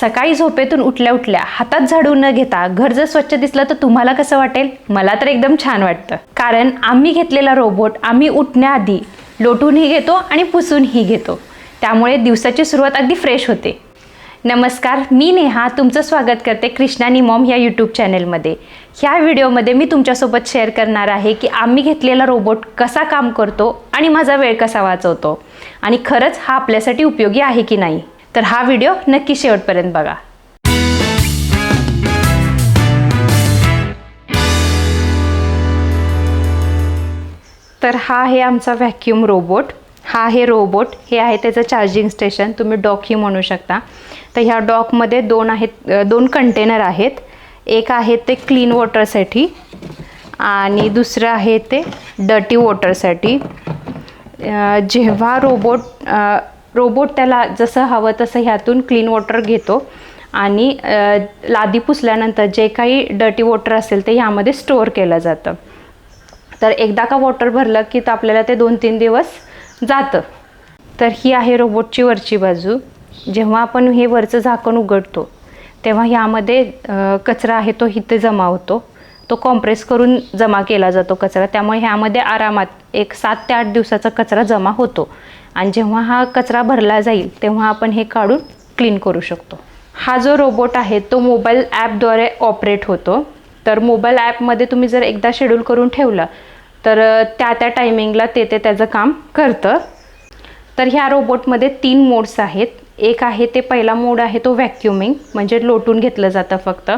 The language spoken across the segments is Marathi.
सकाळी झोपेतून उठल्या उठल्या हातात झाडू न घेता घर जर स्वच्छ दिसलं तर तुम्हाला कसं वाटेल? मला तर एकदम छान वाटतं. कारण आम्ही घेतलेला रोबोट आम्ही उठण्याआधी लोटूनही घेतो आणि पुसूनही घेतो. त्यामुळे दिवसाची सुरुवात अगदी फ्रेश होते. नमस्कार मी नेहा. तुमचं स्वागत करते कृष्णानी मॉम या यूट्यूब चॅनेलमध्ये ह्या व्हिडिओमध्ये मी तुमच्यासोबत शेअर करणार आहे की आम्ही घेतलेला रोबोट कसा काम करतो आणि माझा वेळ कसा वाचवतो. आणि खरंच हा आपल्यासाठी उपयोगी आहे की नाही? तर हा व्हिडिओ नक्की शेवटपर्यंत बघा. तर हा आहे आमचा व्हॅक्यूम रोबोट हा आहे रोबोट हे आहे त्याचं चार्जिंग स्टेशन तुम्ही डॉकही म्हणू शकता. तर ह्या डॉकमध्ये दोन आहेत दोन कंटेनर आहेत. एक आहे ते क्लीन वॉटरसाठी आणि दुसरं आहे ते डर्टी वॉटरसाठी जेव्हा रोबोट रोबोट त्याला जसं हवं तसं ह्यातून क्लीन वॉटर घेतो. आणि लादी पुसल्यानंतर जे काही डर्टी वॉटर असेल ते ह्यामध्ये स्टोअर केलं जातं. तर एकदा का वॉटर भरलं की तर आपल्याला ते दोन तीन दिवस जातं. तर ही आहे रोबोटची वरची बाजू. जेव्हा आपण हे वरचं झाकण उघडतो तेव्हा ह्यामध्ये कचरा आहे तो इथे जमा होतो. तो कॉम्प्रेस करून जमा केला जातो कचरा. त्यामुळे ह्यामध्ये आरामात एक सात ते आठ दिवसाचा कचरा जमा होतो. आणि जेव्हा हा कचरा भरला जाईल तेव्हा आपण हे काढून क्लीन करू शकतो. हा जो रोबोट आहे तो मोबाईल ॲपद्वारे ऑपरेट होतो. तर मोबाईल ॲपमध्ये तुम्ही जर एकदा शेड्यूल करून ठेवलं तर त्या त्या टायमिंगला ते ते त्याचं काम करतं. तर ह्या रोबोटमध्ये तीन मोड्स आहेत. एक आहे ते पहिला मोड आहे तो व्हॅक्युमिंग म्हणजे लोटून घेतलं जातं फक्त.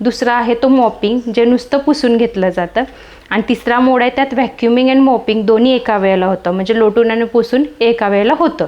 दुसरा आहे तो मॉपिंग जे नुसतं पुसून घेतलं जातं. आणि तिसरा मोड आहे त्यात व्हॅक्युमिंग अँड मॉपिंग दोन्ही एका वेळेला होतं. म्हणजे लोटून आणि पुसून एका वेळेला होतं.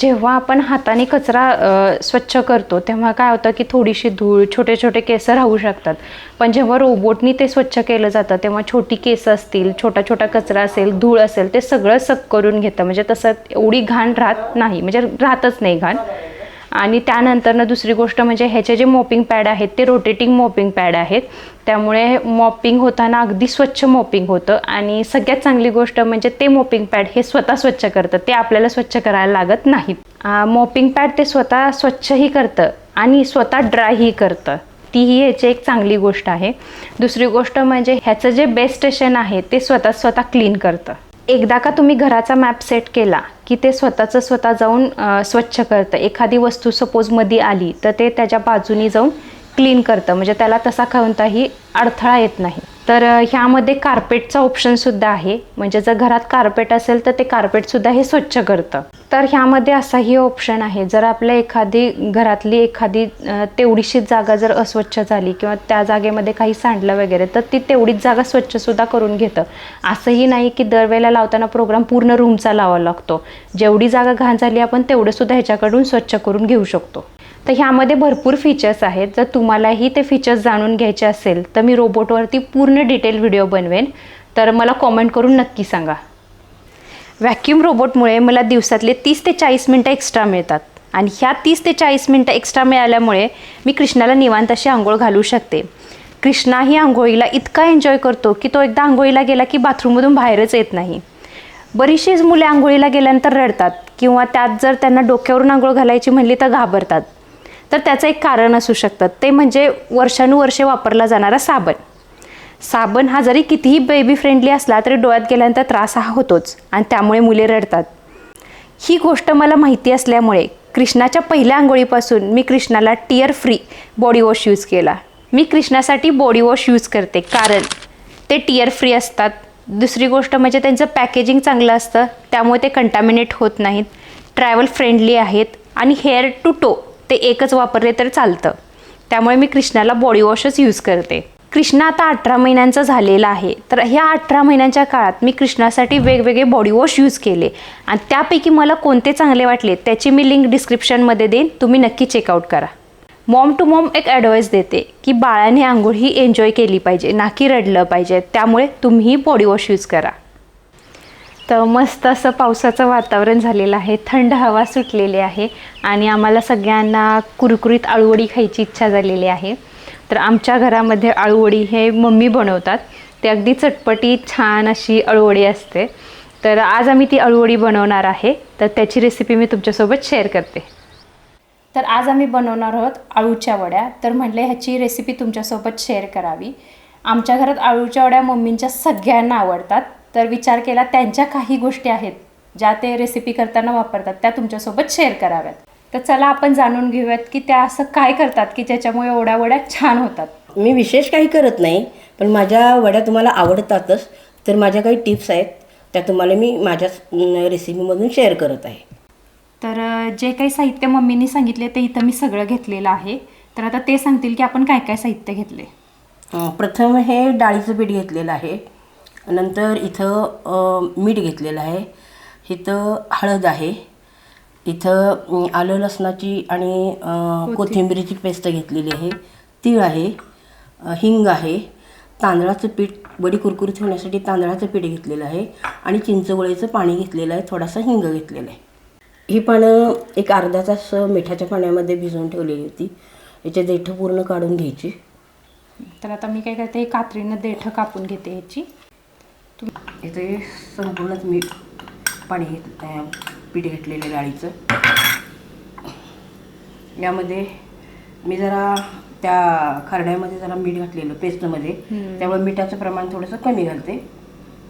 जेव्हा आपण हाताने कचरा स्वच्छ करतो तेव्हा काय होतं की थोडीशी धूळ छोटे छोटे केस राहू शकतात. पण जेव्हा रोबोटनी ते स्वच्छ केलं जातं तेव्हा छोटी केस असतील छोटा छोटा कचरा असेल धूळ असेल ते सगळं सक करून घेतं. म्हणजे तसं एवढी घाण राहत नाही. म्हणजे राहतच नाही घाण. आणि त्यानंतरनं दुसरी गोष्ट म्हणजे ह्याचे जे मॉपिंग पॅड आहेत ते रोटेटिंग मॉपिंग पॅड आहेत. त्यामुळे मॉपिंग होताना अगदी स्वच्छ मॉपिंग होतं. आणि सगळ्यात चांगली गोष्ट म्हणजे ते मॉपिंग पॅड हे स्वतः स्वच्छ करतं. ते आपल्याला स्वच्छ करायला लागत नाहीत. मॉपिंग पॅड ते स्वतः स्वच्छही करतं आणि स्वतः ड्रायही करतं. तीही ह्याची एक चांगली गोष्ट आहे. दुसरी गोष्ट म्हणजे ह्याचं जे बेस्ट स्टेशन आहे ते स्वतः स्वतः क्लीन करतं. एकदा का तुम्ही घराचा मॅप सेट केला की ते स्वतःचं स्वतः जाऊन स्वच्छ करतं. एखादी वस्तू सपोजमध्ये आली तर ते त्याच्या बाजूनी जाऊन क्लीन करतं. म्हणजे त्याला तसा कोणताही अडथळा येत नाही. तर ह्यामध्ये कार्पेटचा ऑप्शनसुद्धा आहे. म्हणजे जर घरात कार्पेट असेल तर ते कार्पेटसुद्धा हे स्वच्छ करतं. तर ह्यामध्ये असाही ऑप्शन आहे. जर आपल्या एखादी घरातली एखादी तेवढीशी तेवढीशीच जागा जर अस्वच्छ झाली किंवा त्या जागेमध्ये काही सांडलं वगैरे तर ती तेवढीच जागा स्वच्छसुद्धा करून घेतं. असंही नाही की दरवेळेला लावताना प्रोग्राम पूर्ण रूमचा लावावा लागतो. जेवढी जागा घाण झाली आपण तेवढंसुद्धा ह्याच्याकडून स्वच्छ करून घेऊ शकतो. तर ह्यामध्ये भरपूर फीचर्स आहेत. जर तुम्हालाही ते फीचर्स जाणून घ्यायचे असेल तर मी रोबोटवरती पूर्ण डिटेल व्हिडिओ बनवेन. तर मला कॉमेंट करून नक्की सांगा. व्हॅक्यूम रोबोटमुळे मला दिवसातले तीस ते चाळीस मिनटं एक्स्ट्रा मिळतात. आणि ह्या तीस ते चाळीस मिनटं एक्स्ट्रा मिळाल्यामुळे मी कृष्णाला निवांत अशी आंघोळ घालू शकते. कृष्णा ही आंघोळीला इतका एन्जॉय करतो की तो एकदा आंघोळीला गेला की बाथरूममधून बाहेरच येत नाही. बरीचशीच मुले आंघोळीला गेल्यानंतर रडतात किंवा त्यात जर त्यांना डोक्यावरून आंघोळ घालायची म्हणली तर घाबरतात. तर त्याचं एक कारण असू शकतं. ते म्हणजे वर्षानुवर्षे वापरला जाणारा साबण. साबण हा जरी कितीही बेबी फ्रेंडली असला तरी डोळ्यात गेल्यानंतर त्रास हा होतोच आणि त्यामुळे मुले रडतात. ही गोष्ट मला माहिती असल्यामुळे कृष्णाच्या पहिल्या आंघोळीपासून मी कृष्णाला tear free body wash use केला. मी कृष्णासाठी बॉडी वॉश यूज करते. कारण ते टिअर फ्री असतात. दुसरी गोष्ट म्हणजे त्यांचं पॅकेजिंग चांगलं असतं. त्यामुळे ते कंटॅमिनेट होत नाहीत. ट्रॅव्हल फ्रेंडली आहेत. आणि हेअर टू टो ते एकच वापरले तर चालतं. त्यामुळे मी कृष्णाला बॉडी वॉशच यूज करते. कृष्णा आता अठरा महिन्यांचा झालेला आहे. तर ह्या अठरा महिन्यांच्या काळात मी कृष्णासाठी वेगवेगळे बॉडी वॉश यूज केले. आणि त्यापैकी मला कोणते चांगले वाटले त्याची मी लिंक डिस्क्रिप्शनमध्ये देईन. तुम्ही नक्की चेकआउट करा. मॉम टू मॉम एक ॲडवाईस देते की बाळाने आंघोळ ही एन्जॉय केली पाहिजे ना की रडलं पाहिजे. त्यामुळे तुम्हीही बॉडी वॉश यूज करा. तर मस्त असं पावसाचं वातावरण झालेलं आहे. थंड हवा सुटलेली आहे आणि आम्हाला सगळ्यांना कुरकुरीत आळूवडी खायची इच्छा झालेली आहे. तर आमच्या घरामध्ये आळूवडी हे मम्मी बनवतात. ते अगदी चटपटी छान अशी अळूवडी असते. तर आज आम्ही ती अळूवडी बनवणार आहे. तर त्याची रेसिपी मी तुमच्यासोबत शेअर करते. तर आज आम्ही बनवणार आहोत आळूच्या वड्या. तर म्हटलं ह्याची रेसिपी तुमच्यासोबत शेअर करावी. आमच्या घरात आळूच्या वड्या मम्मींच्या सगळ्यांना आवडतात. तर विचार केला त्यांच्या काही गोष्टी आहेत ज्या ते रेसिपी करताना वापरतात त्या तुमच्यासोबत शेअर कराव्यात. तर चला आपण जाणून घेऊयात की त्या असं काय करतात की ज्याच्यामुळे एवढ्या वड्या छान होतात. मी विशेष काही करत नाही पण माझ्या वड्या तुम्हाला आवडतातच तर माझ्या काही टिप्स आहेत त्या तुम्हाला मी माझ्या रेसिपीमधून शेअर करत आहे. तर जे काही साहित्य मम्मींनी सांगितले ते इथं मी सगळं घेतलेलं आहे. तर आता ते सांगतील की आपण काय काय साहित्य घेतले. प्रथम हे डाळीचं पीठ घेतलेलं आहे. नंतर इथं मीठ घेतलेलं आहे. इथं हळद आहे. इथं आलं लसणाची आणि कोथिंबिरीची पेस्ट घेतलेली आहे. तीळ आहे. हिंग आहे. तांदळाचं पीठ वडी कुरकुरीत होण्यासाठी तांदळाचं पीठ घेतलेलं आहे आणि चिंचगोळीचं पाणी घेतलेलं आहे. थोडासा हिंग घेतलेला आहे. ही पानं एक अर्धा तास मिठाच्या पाण्यामध्ये भिजवून ठेवलेली होती. याचे देठं पूर्ण काढून घ्यायची. तर आता मी काय करते कात्रीनं देठं कापून घेते ह्याची इथे संपूर्णच मी पाणी घेत पीठ घेतलेलं डाळीचं. यामध्ये मी जरा त्या खरड्यामध्ये जरा मीठ घातलेलं पेस्टमध्ये. त्यामुळे मिठाचं प्रमाण थोडंसं कमी घालते.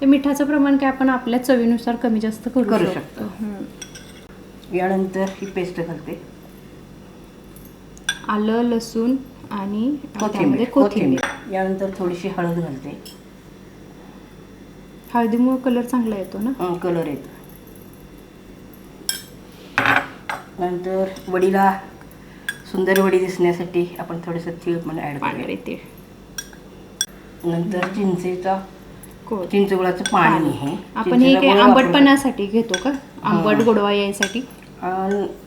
ते मिठाचं प्रमाण काय आपण आपल्या चवीनुसार कमी जास्त करू करू शकतो. यानंतर ही पेस्ट घालते. आलं लसूण आणि कोथिंबीर. कोथिंबीर. यानंतर थोडीशी हळद घालते. हळदीमुळे कलर चांगला येतो ना? कलर येतो. नंतर वडीला सुंदर वडी दिसण्यासाठी आपण थोडंसं तीळ पण ॲड करूया. तीळ. नंतर चिंचेचा को- चिंचगुळाचं पाणी आहे आपण हे काय आंबटपणासाठी घेतो का? आंबट गोडवा यायसाठी?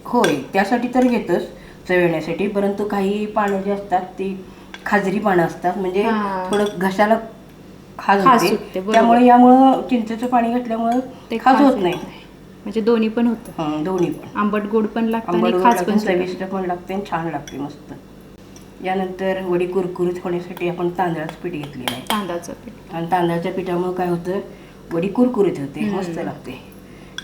होय त्यासाठी तर घेतच चव येण्यासाठी परंतु काही पानं जी असतात ती खाजरी पानं असतात. म्हणजे हा. थोडं घशाला खाज खाज होते. बरोबर. त्यामुळे यामुळं चिंचेचं पाणी घातल्यामुळं ते खाज होत नाही. म्हणजे दोन्ही पण होतं. हं, दोन्ही पण. आंबट गोड पण लागतं आंबट आणि खास लागते, पण सुटतं. चविष्ट पण लागते आणि छान लागते मस्त. यानंतर वडी कुरकुरीत होण्यासाठी आपण तांदळाचं पीठ घेतलेलं आहे. तांदळाचं पीठ. आणि तांदळाच्या पिठामुळे काय होतं? वडी कुरकुरीत होते मस्त लागते.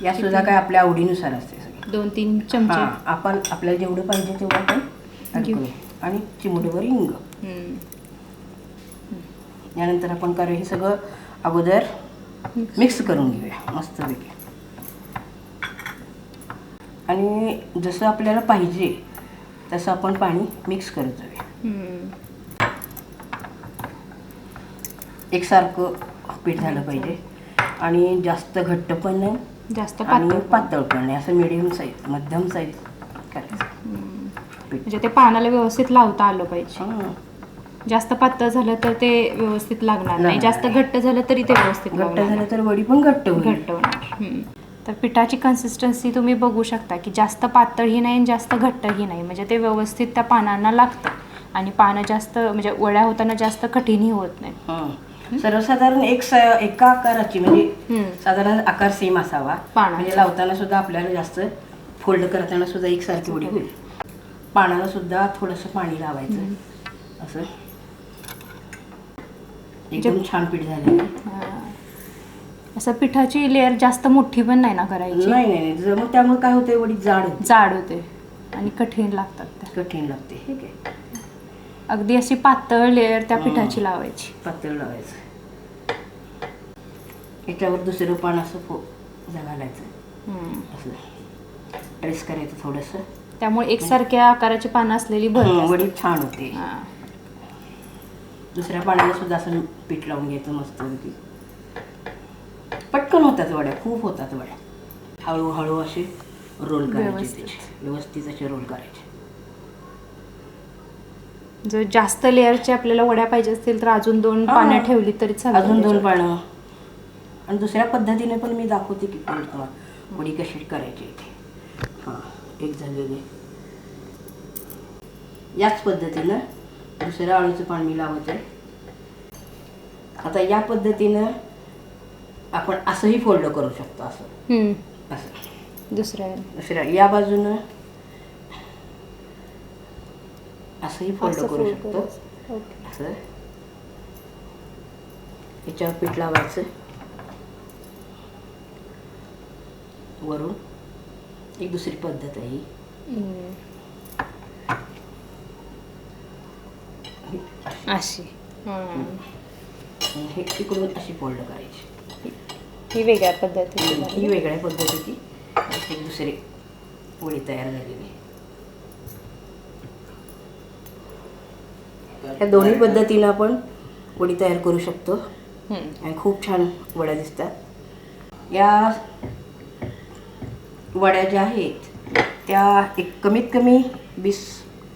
या सुद्धा काय आपल्या आवडीनुसार असते सगळं. दोन तीन चमचे. हां आपण आपल्याला जेवढं पाहिजे तेवढं आपण घेऊ. आणि चिमुटभर हिंग. हम्म. यानंतर आपण करू हे सगळं अगोदर मिक्स करून घेऊया मस्तपैकी. आणि जसं आपल्याला पाहिजे तसं आपण पाणी मिक्स करत जाऊया. एकसारखं पीठ झालं पाहिजे. आणि जास्त घट्ट पण नाही जास्त आणि पातळ पण नाही. असं मिडियम साईज मध्यम साईज करायचं. म्हणजे ते पानाला व्यवस्थित लावता आलं पाहिजे. जास्त पातळ झालं तर ते व्यवस्थित लागणार नाही. जास्त घट्ट झालं तरी ते व्यवस्थित घट्ट झालं तर वडी पण घट्ट घट्ट होणार. तर पिठाची कन्सिस्टन्सी तुम्ही बघू शकता की जास्त पातळही नाही आणि जास्त घट्टही नाही. म्हणजे ते व्यवस्थित त्या पानांना लागतं. आणि पानं जास्त म्हणजे वड्या होताना जास्त कठीणही होत नाही हं. सर्वसाधारण एक एका आकाराची म्हणजे. साधारण आकार सेम असावा. म्हणजे लावताना सुद्धा आपल्याला जास्त फोल्ड करताना सुद्धा एकसारखी वडी होईल. पानाला सुद्धा थोडंसं पाणी लावायचं. असं. एकदम छान पीठ. हा. असं पिठाची लेअर जास्त मोठी पण नाही ना करायची? नाही नाही जर मग त्यामुळे काय होते वडी जाड होते. जाड होते. आणि कठीण लागतात त्या. कठीण लागते. ठीक आहे. अगदी अशी पातळ लेअर त्या पिठाची लावायची. पातळ लावायचं. याच्यावर दुसरं पान असं फो घालायचं. हम्म. असं. ट्रेस करायचं थोडंसं. त्यामुळे एकसारख्या आकाराची पानं असलेली हं, भर वडी छान होते. दुसऱ्या पाण्याला सुद्धा असं पीठ लावून घ्यायचं मस्त पटकन होतात वड्या खूप होतात वड्या. हळूहळू असे रोल करायचे व्यवस्थित. त्याचे. व्यवस्थित असे रोल करायचे. जर जास्त लेअरचे आपल्याला वड्या पाहिजे असतील तर अजून दोन. पानं ठेवली तरी चालेल अजून दोन. पानं. आणि दुसऱ्या पद्धतीने पण मी दाखवते की पण तुम्हाला वडी कशी करायची ते हां एक झालेली. याच पद्धतीनं दुसऱ्या आळूचं पाणी मी लावत आहे. आता या पद्धतीनं आपण असंही फोल्ड करू शकतो असं. असं. दुसऱ्या. दुसऱ्या. या बाजूनं असंही फोल्ड करू शकतो. असं. याच्यावर पीठ लावायचं. वरून. एक दुसरी पद्धत आहे ही हम्म. अशी हं. इकडून अशी फोल्ड करायची ही वेगळ्या पद्धतीची. ही वेगळ्या पद्धतीची दुसरी पोळी तयार झालेली ह्या दोन्ही पद्धतीनं आपण वडी तयार करू शकतो. आणि खूप छान वड्या दिसतात या वड्या ज्या आहेत त्या एक कमीत कमी वीस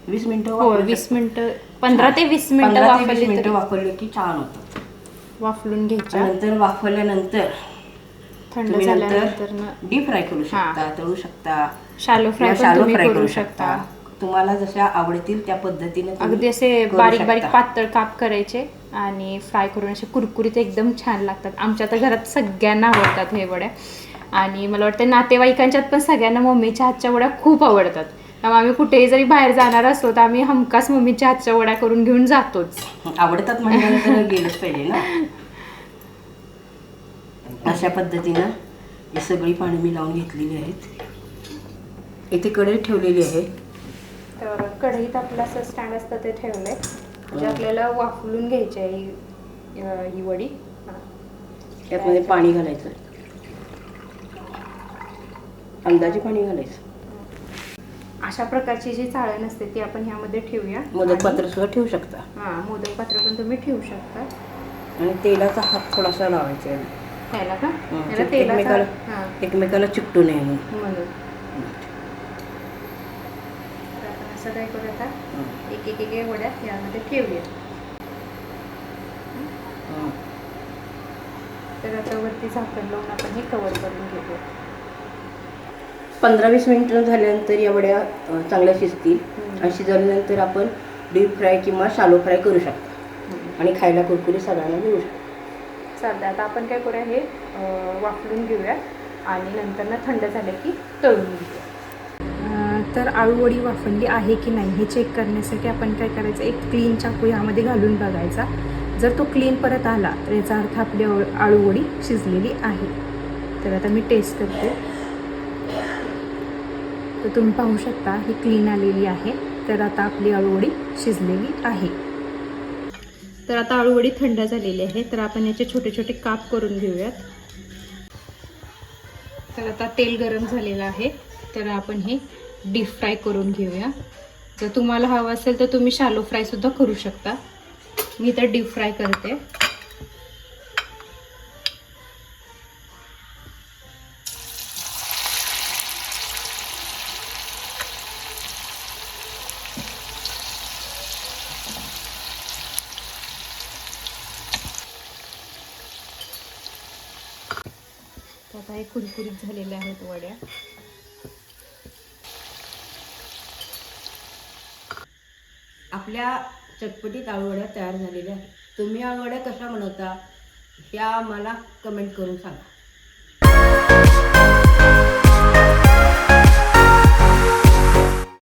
वीस मिनटं हो वीस. मिनिटं पंधरा ते वीस मिनिटं पंधरा ते वीस वापरली मिनिटं तरी. वापरले की छान होतं. वाफलून घ्यायच्या. नंतर वाफरल्यानंतर थंड तुम्ही झाल्यानंतर ना नंतर डीप फ्राय करू शकता तळू शकता. शालो फ्राय किंवा पण shallow तुम्ही fry करू शकता. तुम्हाला जशा आवडतील त्या पद्धतीने तुम्ही अगदी असे करू बारीक शकता. बारीक पातळ काप करायचे आणि फ्राय करून असे कुरकुरीत एकदम छान लागतात. आमच्या तर घरात सगळ्यांना आवडतात हे वड्या आणि मला वाटतं नातेवाईकांच्यात पण सगळ्यांना मम्मीच्या हातच्या वड्या खूप आवडतात. त्यामुळे आम्ही कुठेही जरी बाहेर जाणार असलो तर आम्ही हमखास मम्मीच्या हातच्या वड्या करून घेऊन जातोच. आवडतात गेलंच पाहिजे ना? अशा पद्धतीनं ही सगळी पाणी मी लावून घेतलेली आहेत. इथे कढई ठेवलेली आहे. तर कढईत आपलं असं स्टँड असतं ते ठेवलंय. म्हणजे आपल्याला वाफलून घ्यायची आहे ही ही वडी. त्यामध्ये पाणी घालायचं. अंदाजे पाणी घालायचं. अशा प्रकारची जी चाळण असते ती आपण ह्यामध्ये ठेवूया. मोदक पात्र सुद्धा ठेवू शकता. हां मोदक पात्र पण तुम्ही ठेवू शकता. आणि तेलाचा हात थोडासा लावायचा आहे. का? तेलाचा एकमेकाला हां. एकमेकाला चिकटू नये म्हणून. असं काय करू आता. एक एक एक वड्या यामध्ये ठेवूया. हं. तर आता वरती झाकण लावून आपण हे कवर करून घेऊया पंधरा वीस मिनिटं झाल्यानंतर या वड्या चांगल्या शिजतील. आणि शिजवल्यानंतर आपण डीप फ्राय किंवा शालो फ्राय करू शकतो. आणि खायला कुरकुरी सगळ्यांना देऊ शकतो. चालतं आता आपण काय करूया हे वाफलून घेऊया. आणि नंतर ना थंड झाले की तळून घेऊया. तर आळूवडी वाफरली आहे की नाही हे चेक करण्यासाठी आपण काय करायचं एक क्लीन चाकू यामध्ये घालून बघायचा. जर तो क्लीन परत आला तर याचा अर्थ आपली आळू- आळूवडी शिजलेली आहे. तर आता मी टेस्ट करते. तर तुम्ही पाहू शकता ही क्लीन आलेली आहे. तर आता आपली अळूवडी शिजलेली आहे. तर आता अळूवडी थंड झालेली आहे. तर आपण याचे छोटे छोटे काप करून घेऊयात. तर आता तेल गरम झालेलं आहे. तर आपण हे डीप फ्राय करून घेऊया. जर तुम्हाला हवं असेल तर तुम्ही शालो फ्रायसुद्धा करू शकता. मी तर डीप फ्राय करते. आता हे कुरकुरीत झालेल्या आहेत वड्या. आपल्या चटपटीत आळूवड्या तयार झालेल्या आहेत. तुम्ही आळूवड्या कशा बनवता ह्या मला कमेंट करून सांगा.